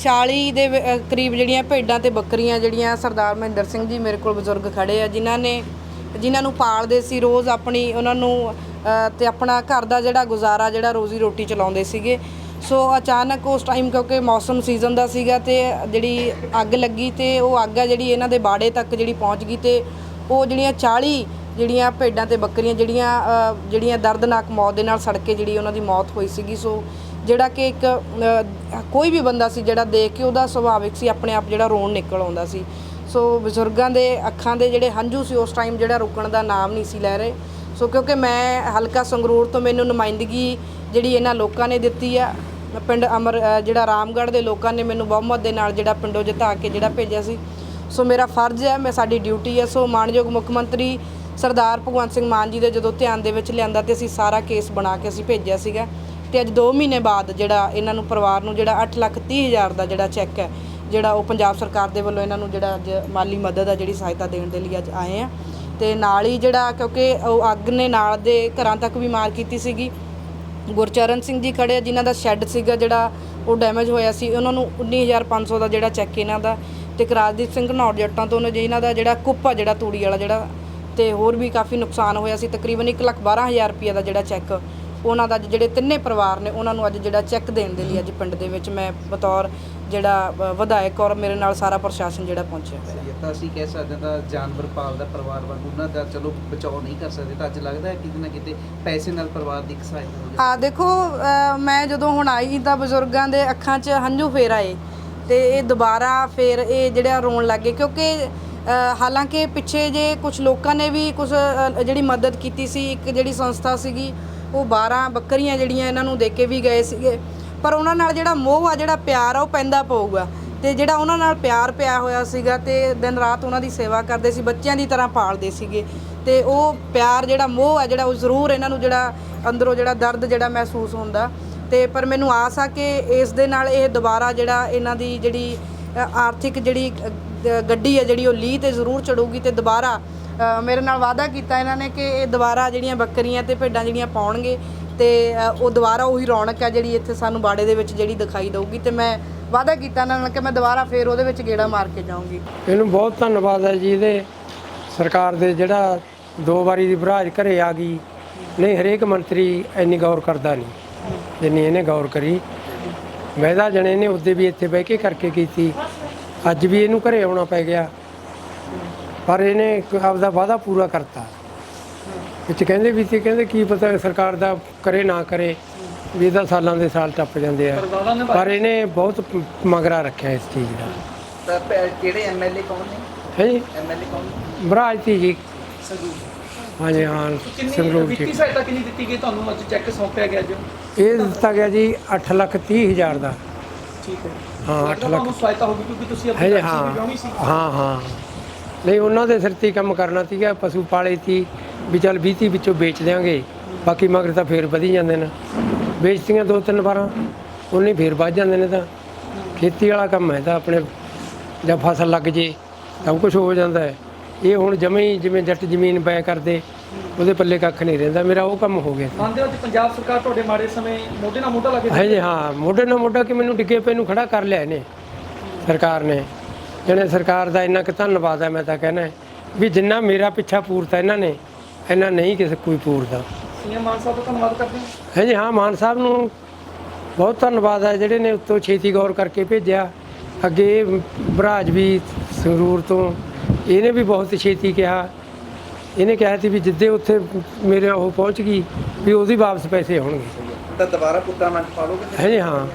40 ਦੇ ਅ, ਕਰੀਬ ਜਿਹੜੀਆਂ ਭੇਡਾਂ ਤੇ ਬੱਕਰੀਆਂ ਜਿਹੜੀਆਂ ਸਰਦਾਰ ਮਹਿੰਦਰ ਸਿੰਘ ਜੀ ਮੇਰੇ ਕੋਲ ਬਜ਼ੁਰਗ ਖੜੇ ਆ ਜਿਨ੍ਹਾਂ ਨੇ ਜਿਨ੍ਹਾਂ ਨੂੰ ਪਾਲਦੇ ਸੀ ਰੋਜ਼ ਆਪਣੀ ਉਹਨਾਂ ਨੂੰ ਅ, ਤੇ ਆਪਣਾ ਘਰ ਦਾ ਜਿਹੜਾ ਗੁਜ਼ਾਰਾ ਜਿਹੜਾ ਰੋਜ਼ੀ ਰੋਟੀ ਚਲਾਉਂਦੇ ਸੀਗੇ। ਸੋ ਅਚਾਨਕ ਉਸ ਟਾਈਮ ਕਿਉਂਕਿ ਮੌਸਮ ਸੀਜ਼ਨ ਦਾ ਸੀਗਾ ਤੇ ਜਿਹੜੀ ਅੱਗ ਲੱਗੀ ਤੇ ਉਹ ਅੱਗ ਆ ਜਿਹੜੀ ਇਹਨਾਂ ਦੇ ਬਾੜੇ ਤੱਕ ਜਿਹੜੀ ਪਹੁੰਚ ਗਈ ਤੇ ਉਹ ਜਿਹੜੀਆਂ 40 ਜਿਹੜੀਆਂ ਭੇਡਾਂ ਤੇ ਬੱਕਰੀਆਂ ਜਿਹੜੀਆਂ ਅ, ਜਿਹੜੀਆਂ ਦਰਦਨਾਕ ਮੌਤ ਦੇ ਨਾਲ ਸੜ ਕੇ ਜਿਹੜੀ ਉਹਨਾਂ ਦੀ ਮੌਤ ਹੋਈ ਸੀਗੀ। ਸੋ ਜਿਹੜਾ ਕਿ ਇੱਕ ਕੋਈ ਵੀ ਬੰਦਾ ਸੀ ਜਿਹੜਾ ਦੇਖ ਕੇ ਉਹਦਾ ਸੁਭਾਵਿਕ ਸੀ, ਆਪਣੇ ਆਪ ਜਿਹੜਾ ਰੋਣ ਨਿਕਲ ਆਉਂਦਾ ਸੀ। ਸੋ ਬਜ਼ੁਰਗਾਂ ਦੇ ਅੱਖਾਂ ਦੇ ਜਿਹੜੇ ਹੰਝੂ ਸੀ, ਉਸ ਟਾਈਮ ਜਿਹੜਾ ਰੁਕਣ ਦਾ ਨਾਮ ਨਹੀਂ ਸੀ ਲੈ ਰਹੇ। ਸੋ ਕਿਉਂਕਿ ਮੈਂ ਹਲਕਾ ਸੰਗਰੂਰ ਤੋਂ ਮੈਨੂੰ ਨੁਮਾਇੰਦਗੀ ਜਿਹੜੀ ਇਹਨਾਂ ਲੋਕਾਂ ਨੇ ਦਿੱਤੀ ਆ, ਪਿੰਡ ਅਮਰ ਜਿਹੜਾ ਰਾਮਗੜ੍ਹ ਦੇ ਲੋਕਾਂ ਨੇ ਮੈਨੂੰ ਬਹੁਮਤ ਦੇ ਨਾਲ ਜਿਹੜਾ ਪਿੰਡੋਂ ਜਿਤਾ ਕੇ ਜਿਹੜਾ ਭੇਜਿਆ ਸੀ। ਸੋ ਮੇਰਾ ਫਰਜ਼ ਹੈ, ਮੈਂ ਸਾਡੀ ਡਿਊਟੀ ਹੈ, ਸੋ ਮਾਨਯੋਗ ਮੁੱਖ ਮੰਤਰੀ ਸਰਦਾਰ ਭਗਵੰਤ ਸਿੰਘ ਮਾਨ ਜੀ ਦੇ ਜਦੋਂ ਧਿਆਨ ਦੇ ਵਿੱਚ ਲਿਆਂਦਾ ਤੇ ਅਸੀਂ ਸਾਰਾ ਕੇਸ ਬਣਾ ਕੇ ਅਸੀਂ ਭੇਜਿਆ ਸੀਗਾ। ਤੇ ਅੱਜ 2 ਮਹੀਨੇ ਬਾਅਦ ਜਿਹੜਾ ਇਹਨਾਂ ਨੂੰ ਪਰਿਵਾਰ ਨੂੰ ਜਿਹੜਾ 8 ਲੱਖ 30 ਹਜ਼ਾਰ ਦਾ ਜਿਹੜਾ ਚੈੱਕ ਹੈ ਜਿਹੜਾ ਉਹ ਪੰਜਾਬ ਸਰਕਾਰ ਦੇ ਵੱਲੋਂ ਇਹਨਾਂ ਨੂੰ ਜਿਹੜਾ ਅੱਜ ਮਾਲੀ ਮਦਦ ਆ ਜਿਹੜੀ ਸਹਾਇਤਾ ਦੇਣ ਦੇ ਲਈ ਅੱਜ ਆਏ ਆ। ਤੇ ਨਾਲ ਹੀ ਜਿਹੜਾ ਕਿਉਂਕਿ ਉਹ ਅੱਗ ਨੇ ਨਾਲ ਦੇ ਘਰਾਂ ਤੱਕ ਵੀ ਮਾਰ ਕੀਤੀ ਸੀਗੀ। ਗੁਰਚਰਨ ਸਿੰਘ ਜੀ ਖੜੇ ਆ, ਜਿਨ੍ਹਾਂ ਦਾ ਸ਼ੈੱਡ ਸੀਗਾ ਜਿਹੜਾ ਉਹ ਡੈਮੇਜ ਹੋਇਆ ਸੀ ਉਹਨਾਂ ਨੂੰ 19500 ਦਾ ਜਿਹੜਾ ਚੈੱਕ ਇਹਨਾਂ ਦਾ। ਤੇ ਕਰਾਜਦੀਪ ਸਿੰਘ ਘਨੌਰ ਜੱਟਾਂ ਤੋਂ ਉਹਨਾਂ ਇਹਨਾਂ ਦਾ ਜਿਹੜਾ ਕੁੱਪ ਆ ਜਿਹੜਾ ਤੂੜੀ ਵਾਲਾ ਜਿਹੜਾ ਤੇ ਹੋਰ ਵੀ ਕਾਫੀ ਨੁਕਸਾਨ ਹੋਇਆ ਸੀ। ਤਕਰੀਬਨ 112000 ਰੁਪਏ ਦਾ ਜਿਹੜਾ ਚੈੱਕ ਉਹਨਾਂ ਦਾ ਅੱਜ ਜਿਹੜੇ ਤਿੰਨੇ ਪਰਿਵਾਰ ਨੇ ਉਹਨਾਂ ਨੂੰ ਅੱਜ ਜਿਹੜਾ ਚੈੱਕ ਦੇਣ ਦੇ ਲਈ ਅੱਜ ਪਿੰਡ ਦੇ ਵਿੱਚ ਮੈਂ ਬਤੌਰ ਜਿਹੜਾ ਵਿਧਾਇਕ ਔਰ ਮੇਰੇ ਨਾਲ ਸਾਰਾ ਪ੍ਰਸ਼ਾਸਨ ਜਿਹੜਾ ਪਹੁੰਚਿਆ ਹੋਇਆ। ਹੈ ਤਾਂ ਅਸੀਂ ਕਹਿ ਸਕਦੇ ਹਾਂ ਤਾਂ ਜਾਨਵਰ ਪਾਲਦਾ ਪਰਿਵਾਰ ਵਾਂਗ ਉਹਨਾਂ ਦਾ ਚਲੋ ਬਚਾਓ ਨਹੀਂ ਕਰ ਸਕਦੇ ਤਾਂ ਅੱਜ ਲੱਗਦਾ ਹੈ ਕਿਤੇ ਨਾ ਕਿਤੇ ਪੈਸੇ ਨਾਲ ਪਰਿਵਾਰ ਦੀ ਸਹਾਇਤਾ ਹੋ ਆ ਦੇਖੋ ਮੈਂ ਜਦੋਂ ਹੁਣ ਆਈ ਤਾਂ ਬਜ਼ੁਰਗਾਂ ਦੇ ਅੱਖਾਂ 'ਚ ਹੰਝੂ ਫੇਰ ਆਏ ਤੇ ਇਹ ਦੁਬਾਰਾ ਫੇਰ ਇਹ ਜਿਹੜਾ ਰੋਣ ਲੱਗੇ ਕਿਉਂਕਿ ਅ, ਹਾਲਾਂਕਿ ਪਿੱਛੇ ਜੇ ਕੁਝ ਲੋਕਾਂ ਨੇ ਵੀ ਕੁਝ ਜਿਹੜੀ ਮਦਦ ਕੀਤੀ ਸੀ ਇੱਕ ਜਿਹੜੀ ਸੰਸਥਾ ਸੀਗੀ ਉਹ 12 ਬੱਕਰੀਆਂ ਜਿਹੜੀਆਂ ਇਹਨਾਂ ਨੂੰ ਦੇ ਕੇ ਵੀ ਗਏ ਸੀਗੇ। ਪਰ ਉਹਨਾਂ ਨਾਲ ਜਿਹੜਾ ਮੋਹ ਆ, ਜਿਹੜਾ ਪਿਆਰ ਆ, ਉਹ ਪੈਂਦਾ ਪਊਗਾ। ਤੇ ਜਿਹੜਾ ਉਹਨਾਂ ਨਾਲ ਪਿਆਰ ਪਿਆ ਹੋਇਆ ਸੀਗਾ ਤੇ ਦਿਨ ਰਾਤ ਉਹਨਾਂ ਦੀ ਸੇਵਾ ਕਰਦੇ ਸੀ, ਬੱਚਿਆਂ ਦੀ ਤਰ੍ਹਾਂ ਪਾਲਦੇ ਸੀਗੇ। ਤੇ ਉਹ ਪਿਆਰ ਜਿਹੜਾ ਮੋਹ ਆ, ਜਿਹੜਾ ਉਹ ਜ਼ਰੂਰ ਇਹਨਾਂ ਨੂੰ ਜਿਹੜਾ ਅੰਦਰੋਂ ਜਿਹੜਾ ਦਰਦ ਜਿਹੜਾ ਮਹਿਸੂਸ ਹੁੰਦਾ। ਤੇ ਪਰ ਮੈਨੂੰ ਆਸ ਆ ਕਿ ਇਸ ਦੇ ਨਾਲ ਇਹ ਦੁਬਾਰਾ ਜਿਹੜਾ ਇਹਨਾਂ ਦੀ ਜਿਹੜੀ ਆਰਥਿਕ ਜਿਹੜੀ ਗੱਡੀ ਹੈ ਜਿਹੜੀ ਉਹ ਲੀਹ ਤੇ ਜ਼ਰੂਰ ਚੜੂਗੀ ਤੇ ਦੁਬਾਰਾ ਮੇਰੇ ਨਾਲ ਵਾਅਦਾ ਕੀਤਾ ਇਹਨਾਂ ਨੇ ਕਿ ਇਹ ਦੁਬਾਰਾ ਜਿਹੜੀਆਂ ਬੱਕਰੀਆਂ ਤੇ ਭੇਡਾਂ ਜਿਹੜੀਆਂ ਪਾਉਣਗੇ ਤੇ ਉਹ ਦੁਬਾਰਾ ਉਹੀ ਰੌਣਕ ਹੈ ਜਿਹੜੀ ਇੱਥੇ ਸਾਨੂੰ ਬਾੜੇ ਦੇ ਵਿੱਚ ਜਿਹੜੀ ਦਿਖਾਈ ਦਊਗੀ ਤੇ ਮੈਂ ਵਾਅਦਾ ਕੀਤਾ ਇਹਨਾਂ ਨਾਲ ਕਿ ਮੈਂ ਦੁਬਾਰਾ ਫੇਰ ਉਹਦੇ ਵਿੱਚ ਗੇੜਾ ਮਾਰ ਕੇ ਜਾਊਂਗੀ। ਇਹਨੂੰ ਬਹੁਤ ਧੰਨਵਾਦ ਹੈ ਜੀ ਇਹਦੇ ਸਰਕਾਰ ਦੇ ਜਿਹੜਾ ਦੋ ਵਾਰੀ ਦੀ ਬਰਾਜ ਘਰੇ ਆ ਗਈ। ਨਹੀਂ, ਹਰੇਕ ਮੰਤਰੀ ਇੰਨੀ ਗੌਰ ਕਰਦਾ ਨਹੀਂ, ਜਿੰਨੀ ਇਹਨੇ ਗੌਰ ਕਰੀ। ਵੈਦਾ ਜਣੇ ਨੇ, ਉਹਦੇ ਵੀ ਇੱਥੇ ਬਹਿ ਕੇ ਕਰਕੇ ਕੀਤੀ। ਅੱਜ ਵੀ ਇਹਨੂੰ ਘਰੇ ਆਉਣਾ ਪੈ ਗਿਆ। ਪਰ ਇਹਨੇ ਇੱਕ ਆਪਦਾ ਵਾਅਦਾ ਪੂਰਾ ਕਰਤਾ। ਵਿੱਚ ਕਹਿੰਦੇ ਵੀ ਸੀ ਕਹਿੰਦੇ ਕੀ ਪਤਾ ਸਰਕਾਰ ਦਾ ਕਰੇ ਨਾ ਕਰੇ ਵੀ ਇਹਦਾ ਸਾਲਾਂ ਦੇ ਸਾਲ ਟੱਪ ਜਾਂਦੇ ਆ। ਪਰ ਇਹਨੇ ਬਹੁਤ ਮਗਰਾ ਰੱਖਿਆ ਇਸ ਚੀਜ਼ ਦਾ। ਤਾਂ ਪੈ- ਕਿਹੜੇ ਐਮਐਲਏ ਕੌਣ ਨੇ? ਹੈ ਜੀ? ਐਮਐਲਏ ਕੌਣ ਨੇ? ਬਰਾਜ ਸੀ ਜੀ। ਸੰਗਰੂਰ। ਹਾਂਜੀ ਹਾਂ ਕਿੰਨੀ ਸੰਗਰੂਰ ਵਿੱਤੀ ਜੀ ਸਹਾਇਤਾ ਕਿੰਨੀ ਦਿੱਤੀ ਗਈ ਤੁਹਾਨੂੰ? ਅੱਜ ਚੈੱਕ ਸੌਂਪਿਆ ਗਿਆ ਜੋ। ਇਹ ਦਿੱਤਾ ਗਿਆ ਜੀ 8 ਲੱਖ 30 ਹਜ਼ਾਰ ਦਾ। ਠੀਕ ਹੈ। ਹਾਂ 8 ਲੱਗਦਾ ਲੱਖ ਤੁਹਾਨੂੰ ਸਹਾਇਤਾ ਹੋਗੀ ਕਿਉਂਕਿ ਤੁਸੀਂ ਹੈ ਆਪਣੀ ਜੀ ਟੈਕਸੀ ਹਾਂ ਵੀ ਵਿਆਹਣੀ ਸੀ। ਹਾਂ ਹਾਂ। ਨਹੀਂ ਉਹਨਾਂ ਦੇ ਸਿਰ ਤੇ ਹੀ ਕੰਮ ਕਰਨਾ ਸੀਗਾ ਪਸ਼ੂ ਪਾਲੇ ਸੀ ਵੀ ਚੱਲ 20 ਵਿੱਚੋਂ ਵੇਚ ਦਿਆਂਗੇ। ਬਾਕੀ ਮਗਰ ਤਾਂ ਫੇਰ ਵਧੀ ਜਾਂਦੇ ਨੇ। ਵੇਚਤੀਆਂ ਦੋ ਤਿੰਨ ਵਾਰਾਂ ਉਹਨੇ ਫੇਰ ਵੱਧ ਜਾਂਦੇ ਨੇ ਤਾਂ। ਖੇਤੀ ਵਾਲਾ ਕੰਮ ਹੈ ਤਾਂ ਆਪਣੇ ਜਦ ਫਸਲ ਲੱਗ ਜੇ ਸਭ ਕੁਝ ਹੋ ਜਾਂਦਾ ਹੈ। ਇਹ ਹੁਣ ਜਮੇ ਹੀ ਜਿਵੇਂ ਜੱਟ ਜ਼ਮੀਨ ਪੈ ਕਰਦੇ ਉਹਦੇ ਪੱਲੇ ਕੱਖ ਨਹੀਂ ਰਹਿੰਦਾ। ਮੇਰਾ ਉਹ ਕੰਮ ਹੋ ਗਿਆ। ਮੰਨਦੇ ਹੋ ਕਿ ਪੰਜਾਬ ਸਰਕਾਰ ਤੁਹਾਡੇ ਮਾੜੇ ਸਮੇਂ ਮੋਢੇ ਨਾਲ ਮੋਢਾ ਲਾ ਕੇ ਹੈ ਜੀ ਹਾਂ। ਮੋਢੇ ਨਾਲ ਮੋਢਾ ਕਿ ਮੈਨੂੰ ਡਿੱਗੇ ਪਏ ਨੂੰ ਖੜਾ ਕਰ ਲਿਆ ਇਹਨੇ ਸਰਕਾਰ ਨੇ। ਜਿਹਨੇ ਸਰਕਾਰ ਦਾ ਇੰਨਾ ਕੁ ਧੰਨਵਾਦ ਹੈ ਮੈਂ ਤਾਂ ਕਹਿਣਾ ਵੀ ਜਿੰਨਾ ਮੇਰਾ ਪਿੱਛਾ ਪੂਰਤਾ ਇਹਨਾਂ ਨੇ ਇਹਨਾਂ ਨਹੀਂ ਕਿਸੇ ਕੋਈ ਪੂਰਦਾ। ਸੀਐਮ ਮਾਨ ਸਾਹਿਬ ਦਾ ਧੰਨਵਾਦ ਕਰਦੇ ਹਾਂ। ਹੈ ਜੀ ਹਾਂ ਮਾਨ ਸਾਹਿਬ ਨੂੰ ਬਹੁਤ ਧੰਨਵਾਦ ਹੈ ਜਿਹੜੇ ਨੇ ਉੱਤੋਂ ਛੇਤੀ ਗੌਰ ਕਰਕੇ ਭੇਜਿਆ। ਅੱਗੇ ਬਰਾਜ ਵੀ ਸੰਗਰੂਰ ਤੋਂ ਇਹਨੇ ਵੀ ਬਹੁਤ ਛੇਤੀ ਕਿਹਾ। ਇਹਨੇ ਕਿਹਾ ਸੀ ਵੀ ਜਿੱਦੇ ਉੱਥੇ ਮੇਰੇ ਉਹ ਪਹੁੰਚ ਗਈ ਵੀ ਉਹਦੀ ਵਾਪਸ ਪੈਸੇ ਹੋਣਗੇ। ਤਾਂ ਦੁਬਾਰਾ ਪੁੱਤਾਂ ਨਾਲ ਪਾਲੋਗੇ? ਹੈ ਜੀ ਹਾਂ।